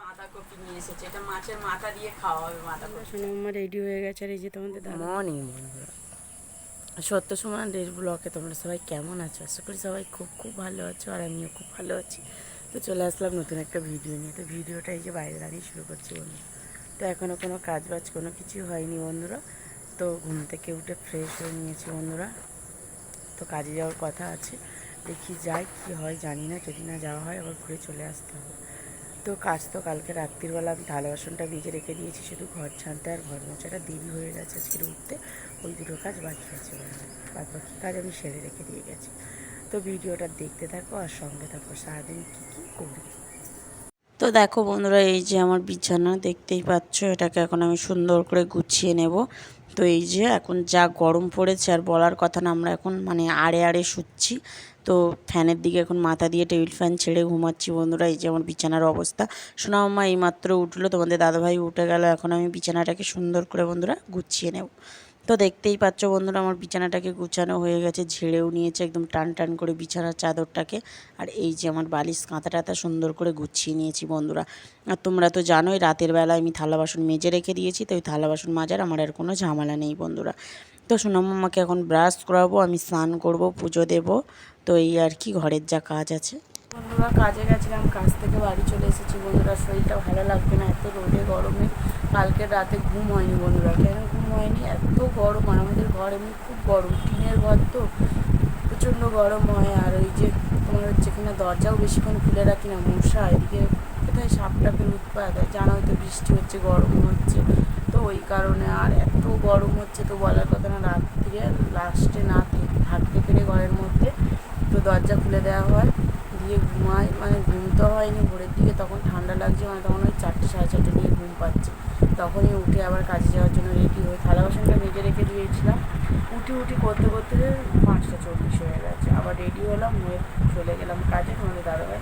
বাঁধাকপি নিয়ে এসেছে। এটা মাছের মাথা দিয়ে খাওয়া হবে বাঁধাকপি সোনাম্মা রেডি হয়ে গেছে আর এই যে তোমাদের দাদা। মর্নিং বন্ধুরা। সত্য সমান রেড ব্লকে তোমরা সবাই কেমন আছো? আশা করি সবাই খুব খুব ভালো আছো আর আমিও খুব ভালো আছি। তো চলে আসলাম নতুন একটা ভিডিও নিয়ে। তো ভিডিওটা এই যে বাইরে দাঁড়িয়ে শুরু করছি বন্ধু। তো এখনও কোনো কাজ বাজ কোনো কিছু হয়নি বন্ধুরা। তো ঘুম থেকে উঠে ফ্রেশ হয়ে নিয়েছি বন্ধুরা। তো কাজে যাওয়ার কথা আছে। দেখি যাই কি হয় জানি না। যদি না যাওয়া হয় আবার ঘুরে চলে আসতে হবে। তো কাজ তো কালকে রাত্রিবেলা আমি থালা বাসনটা ভিজে রেখে দিয়েছি, শুধু ঘর ছানতে আর ঘর মোছাটা দেরি হয়ে গেছে আজকের উঠতে। ওই দুটো কাজ বাকি আছে বাদ বাকি কাজ আমি সেরে রেখে দিয়ে গেছি। তো ভিডিওটা দেখতে থাকো আর সঙ্গে থাকো। সারাদিন কী কী করি? তো দেখো বন্ধুরা, এই যে আমার বিছানা, দেখতেই পাচ্ছ, এটাকে এখন আমি সুন্দর করে গুছিয়ে নেব। তো এই যে এখন যা গরম পড়েছে আর বলার কথা না, আমরা এখন মানে আড়ে আড়ে শুচ্ছি। তো ফ্যানের দিকে এখন মাথা দিয়ে টেবিল ফ্যান ছেড়ে ঘুমাচ্ছি বন্ধুরা, এই যে আমার বিছানার অবস্থা। সোনা মামা এইমাত্র উঠল, তোমাদের দাদাভাই উঠে গেল, এখন আমি বিছানাটাকে সুন্দর করে বন্ধুরা গুছিয়ে নেব। তো দেখতেই পাচ্ছ বন্ধুরা, আমার বিছানাটাকে গুছানো হয়ে গেছে, ঝেড়েও নিয়েছে, একদম টান টান করে বিছানার চাদরটাকে। আর এই যে আমার বালিশ কাঁথা টাথা সুন্দর করে গুছিয়ে নিয়েছি বন্ধুরা। আর তোমরা তো জানোই, রাতের বেলা আমি থালা বাসন মেজে রেখে দিয়েছি, তো ওই থালা বাসন মাজার আমার আর কোনো ঝামেলা নেই বন্ধুরা। তো সোনামাম্মাকে এখন ব্রাশ করাবো, আমি স্নান করব, পুজো দেব। তো এই আর কি, ঘরের যা কাজ আছে। বন্ধুরা, কাজে গেছিলাম, কাজ থেকে বাড়ি চলে এসেছি বন্ধুরা। শরীরটা ভালো লাগবে না, এত রোদে, গরমে। কালকে রাতে ঘুম হয়নি বন্ধুরা। কেন ঘুম হয়নি? এত গরম, আর আমাদের ঘর এমনি খুব গরম, টিনের ঘর তো। প্রচণ্ড গরম হয়, আর ওই যে তোমার হচ্ছে কিনা, দরজাও বেশিক্ষণ খুলে রাখি না, মশা, এদিকে কোথায় সাপ টাপের উৎপাত হয় জানো হয়তো বৃষ্টি হচ্ছে, গরম হচ্ছে। তো ওই কারণে আর এত গরম হচ্ছে, তো বলার কথা না রাত্রিরে লাস্টে না থেকে থাকতে পেরে ঘরের মধ্যে। তো দরজা খুলে দেওয়া হয়। ঘুমাই মানে ঘুম তো হয়নি, ভোরের দিকে তখন ঠান্ডা লাগছে মানে তখন ওই চারটে, সাড়ে চারটে দিকে ঘুম পাচ্ছে। তখনই উঠে আবার কাজে যাওয়ার জন্য রেডি হয়ে, থালা বাসনটা মেজে রেখে দিয়েছিলাম। উঠি উঠি করতে করতে পাঁচটা চল্লিশ হয়ে গেছে। আবার রেডি হলাম, হয়ে চলে গেলাম কাজে, তোমাদের দাদাভাই।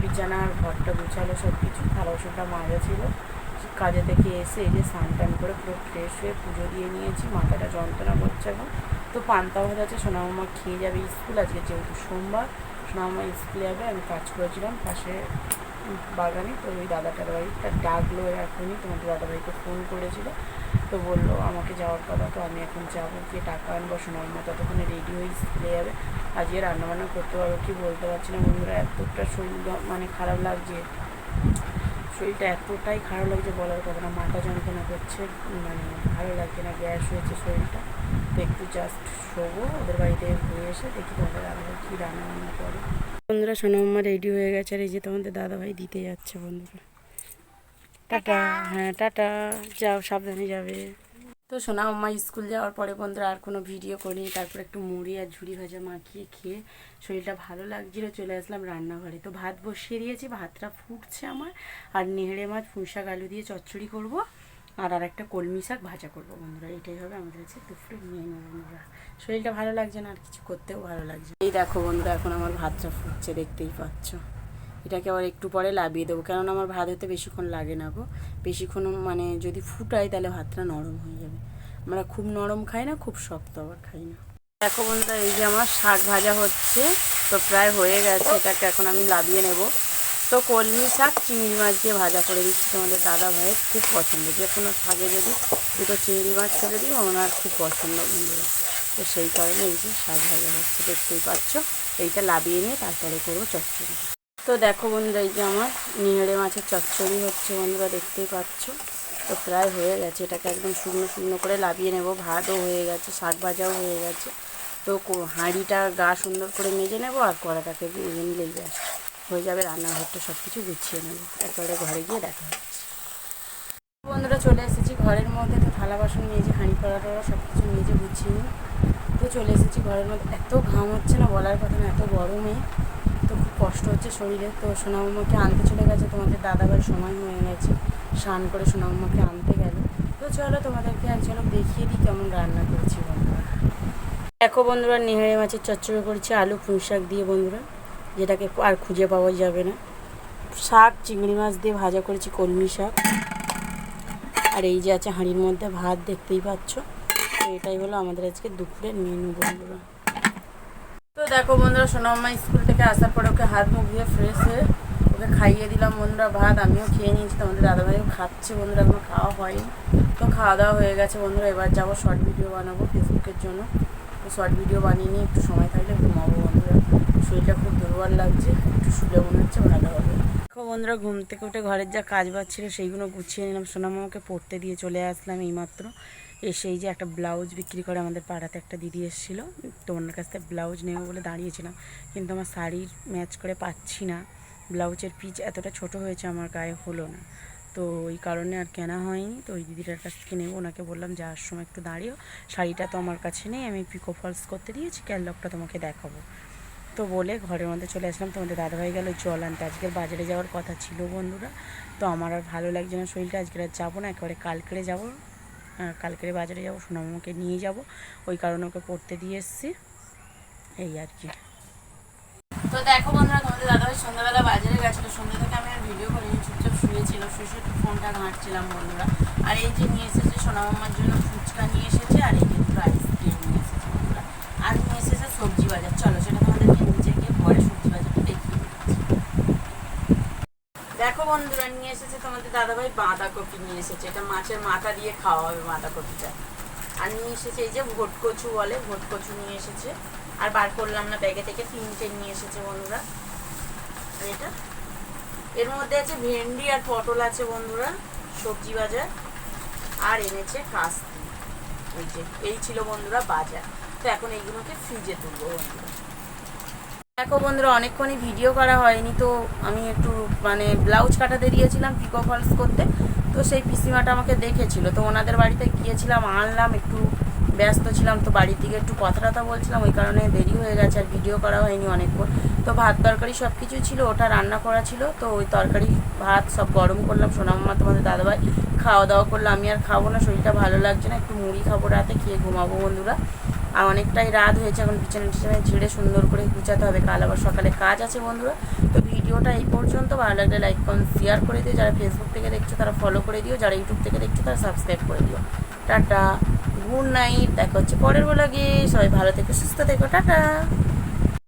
বিছানার ঘরটা গুছালো সব কিছু থালা বাসনটা মাজা ছিল। কাজে থেকে এসে এই যে স্নান টান করে পুরো ফ্রেশ হয়ে পুজো দিয়ে নিয়েছি, মাথাটা যন্ত্রণা করছে এখন। তো পান্তা ভাত আছে সোনামামা খেয়ে যাবে স্কুল, আজকে যেহেতু সোমবার। সোনামামা স্কুলে যাবে, আমি কাজ করেছিলাম, পাশে বাগানে, তো ওই দাদাটার বাড়িটা ডাকলো এখনই, তোমাদের দাদাভাইকে ফোন করেছিল। তো বলল, আমাকে যাওয়ার কথা, তো আমি এখন যাব। গিয়ে টাকা আনব সোনামামা ততক্ষণে রেডি হয়ে স্কুলে যাবে। আজকে রান্নাবান্না করতে পারব কি বলতে পারছি না, বন্ধুরা, এতটা শরীর মানে খারাপ লাগছে। শরীরটা এতটাই খারাপ লাগছে বলার কথা না। মাথা যন্ত্রণা করছে মানে ভালো লাগছে না গ্যাস হয়েছে শরীরটা। তো একটু জাস্ট শোবো ওদের বাড়িতে ঘুরে এসে দেখি তোমাদের আমাদের কী রান্না বান্না করে। বন্ধুরা সোনাম্মা রেডি হয়ে গেছে। আর এই যে তোমাদের দাদাভাই দিতে যাচ্ছে বন্ধুরা। টাটা হ্যাঁ টাটা। যাও সাবধানে যাবে। তো সোনা আম্মা স্কুল যাওয়ার পরে বন্ধুরা আর কোনো ভিডিও করিনি, তারপর একটু মুড়ি আর ঝুড়ি ভাজা মাখিয়ে খেয়ে শরীরটা ভালো লাগছিল, চলে আসলাম রান্নাঘরে। তো ভাত বসিয়ে দিয়েছি, ভাতটা ফুটছে আমার, আর নেহড়ে মাছ, পুঁইশাক, আলু দিয়ে চচ্চড়ি করব, আর আর একটা কলমি শাক ভাজা করব বন্ধুরা, এটাই হবে আমাদের কাছে দুপুরে মেনু বন্ধুরা। শরীরটা ভালো লাগছে না, আর কিছু করতেও ভালো লাগছে এই দেখো বন্ধুরা, এখন আমার ভাতটা ফুটছে, দেখতেই পাচ্ছ। এটাকে আবার একটু পরে লাভিয়ে দেবো। কেননা আমার ভাত হতে বেশিক্ষণ লাগে না গো। বেশিক্ষণ মানে যদি ফুটাই তাহলে ভাতটা নরম হয়ে যাবে। আমরা খুব নরম খাই না, খুব শক্ত আবার খাই না। দেখো বন্ধুরা, এই যে আমার শাক ভাজা হচ্ছে, তো প্রায় হয়ে গেছে। এটাকে এখন আমি লাভিয়ে নেব। তো কলমি শাক, চিংড়ি মাছ দিয়ে ভাজা করে দিচ্ছি তোমাদের দাদা ভাইয়ের। খুব পছন্দ। যে কোনো শাকে যদি দুটো চিংড়ি মাছ ছেড়ে দিই, ওনার খুব পছন্দ বন্ধুরা। তো সেই কারণে এই যে শাক ভাজা হচ্ছে, দেখতেই পাচ্ছ। এইটা লাভিয়ে নিয়ে তারপরে করব চচ্চড়ি। তো দেখো বন্ধুরা, এই যে আমার নিহড়ে মাছের চচ্চড়ি হচ্ছে বন্ধুরা, দেখতেই পাচ্ছ। তো প্রায় হয়ে গেছে, এটাকে একদম শুকনো শুকনো করে লাভিয়ে নেব। ভাতও হয়ে গেছে, শাক ভাজাও হয়ে গেছে। তো হাঁড়িটা গা সুন্দর করে মেজে নেব আর কড়াটাকে নিলেই ব্যাস হয়ে যাবে রান্নাঘরটা সব কিছু গুছিয়ে নেব। একেবারে ঘরে গিয়ে দেখা হচ্ছে। বন্ধুরা, চলে এসেছি ঘরের মধ্যে। তো থালা বাসন নিয়েছি হাঁড়ি কড়া টড়া সব কিছু নিজে গুছিয়ে নিই। তো চলে এসেছি ঘরের মধ্যে। এত ঘাম হচ্ছে না, বলার কথা না, এত গরমে। তো খুব কষ্ট হচ্ছে শরীরে। তো সোনামাকে আনতে চলে গেছে, তোমাদের দাদাবার সময় হয়ে গেছে। স্নান করে সোনামাকে আনতে গেল। তো চলো তোমাদেরকে এক ঝলক দেখিয়ে দিই কেমন রান্না করেছি বন্ধুরা। দেখো বন্ধুরা, নেহারে মাছের চচ্চড়ি করেছি, আলু, পুঁই শাক দিয়ে বন্ধুরা, যেটাকে আর খুঁজে পাওয়া যাবে না। শাক, চিংড়ি মাছ দিয়ে ভাজা করেছি কলমি শাক। আর এই যে আছে হাঁড়ির মধ্যে ভাত, দেখতেই পাচ্ছ? তো এটাই হলো আমাদের আজকে দুপুরের মেনু বন্ধুরা। দেখো বন্ধুরা সোনাম্মা স্কুল থেকে আসার পরে ওকে হাত মুখ দিয়ে ফ্রেশ হয়ে ওকে খাইয়ে দিলাম বন্ধুরা ভাত। আমিও খেয়ে নিয়েছি, তোমাদের দাদাভাইও খাচ্ছে বন্ধুরা, এখনও খাওয়া হয়নি। তো খাওয়া দাওয়া হয়ে গেছে বন্ধুরা, এবার যাব শর্ট ভিডিও বানাবো ফেসবুকের জন্য। তো শর্ট ভিডিও বানিয়ে নিয়ে একটু সময় থাকলে ঘুমাবো বন্ধুরা। শরীরটা খুব দুর্বল লাগছে, একটু শুলে মনে হচ্ছে, ভালো হবে। দেখো বন্ধুরা, ঘুম থেকে উঠে ঘরের যা কাজ বাজ ছিল সেইগুলো গুছিয়ে নিলাম। সোনামামাকে পড়তে দিয়ে চলে আসলাম এইমাত্র। এসে এই যে একটা ব্লাউজ বিক্রি করে আমাদের পাড়াতে একটা দিদি এসেছিল। তো ওনার কাছ থেকে ব্লাউজ নেব বলে দাঁড়িয়েছিলাম। কিন্তু আমার শাড়ির ম্যাচ করে পাচ্ছি না। ব্লাউজের পিচ এতটা ছোট হয়েছে আমার গায়ে হলো না। তো ওই কারণে আর কেনা হয়নি। তো ওই দিদিটার কাছ থেকে নেব। ওনাকে বললাম, যাওয়ার সময় একটু দাঁড়িয়েও শাড়িটা তো আমার কাছে নেই। আমি পিকো ফলস করতে দিয়েছি। ক্যাললকটা তোমাকে দেখাবো। তো বলে ঘরের মধ্যে চলে আসলাম। তোমাদের দাদাভাই গেল জল আনতে। আজকের বাজারে যাওয়ার কথা ছিল বন্ধুরা। তো আমার আর ভালো লাগছে না শরীরটা। আজকে আর যাব না। একেবারে কালকেরে যাব। কালকেরে বাজারে যাব, সোনামামাকে নিয়ে যাব। ওই কারণে ওকে পড়তে দিয়ে এসছি। এই আর কি। তো দেখো বন্ধুরা, তোমাদের দাদাভাই সন্ধ্যাবেলা বাজারে গেছিল। সন্ধ্যা থেকে আমি আর ভিডিও করিনি, চুপচাপ শুয়েছিল শুয়ে শুয়ে ফোনটা ঘাঁটছিলাম বন্ধুরা। আর এই যে নিয়ে এসেছে সোনামামার জন্য ফুচকা নিয়ে এসেছে, আর এই যে আইসক্রিম নিয়ে এসেছে বন্ধুরা। আর নিয়ে এসেছে সবজি বাজার। চলো, সেটা তোমাদেরকে নিচে গিয়ে পরে সবজি বাজারটা দেখিয়ে দিচ্ছি। দেখো বন্ধুরা, নিয়ে এসেছে তোমাদের দাদাভাই বাঁধাকপি নিয়ে এসেছে। এটা মাছের মাথা দিয়ে খাওয়া হবে বাঁধাকপিটা। আর নিয়ে এসেছে এই যে ভোট কচু বলে ভোট কচু নিয়ে এসেছে। আর বার করলাম না, ব্যাগে থেকে তিনটে নিয়ে এসেছে বন্ধুরা। এটা? এর মধ্যে আছে ভেন্ডি আর পটল আছে বন্ধুরা, সবজি বাজার। আর এনেছে কাস্তি। এই যে, এই ছিল বন্ধুরা বাজার। তো এখন এইগুলোকে ফ্রিজে তুলবো বন্ধুরা। দেখো বন্ধুরা, অনেকক্ষণই ভিডিও করা হয়নি তো আমি একটু মানে ব্লাউজ কাটাতে দিয়েছিলাম পিকো ফলস করতে। তো সেই পিসিমাটা আমাকে দেখেছিল। তো ওনাদের বাড়িতে গিয়েছিলাম, আনলাম, একটু ব্যস্ত ছিলাম, তো বাড়ির দিকে একটু কথা টথা বলছিলাম, ওই কারণে দেরি হয়ে গেছে আর ভিডিও করা হয়নি অনেকক্ষণ। তো ভাত তরকারি সব কিছু ছিল, ওটা রান্না করা ছিল, তো ওই তরকারি, ভাত সব গরম করলাম। সোনাম্মা তোমাদের দাদাভাই, খাওয়া দাওয়া করল। আমি আর খাব না, শরীরটা ভালো লাগছে না, একটু মুড়ি খাব রাতে, খেয়ে ঘুমাবো বন্ধুরা। আর অনেকটাই রাত হয়েছে, এখন বিছানা টিছানা ঝেড়ে সুন্দর করে গুছাতে হবে। কাল আবার সকালে কাজ আছে বন্ধুরা। তো ভিডিওটা এই পর্যন্ত। ভালো লাগলে লাইক করুন শেয়ার করে দিও। যারা ফেসবুক থেকে দেখছ তারা ফলো করে দিও। যারা ইউটিউব থেকে দেখছ তারা সাবস্ক্রাইব করে দিও। টাটা গুড নাইট দেখা হচ্ছে পরের বলাগে সবাই ভালো থেকো, সুস্থ থেকো। টাটা।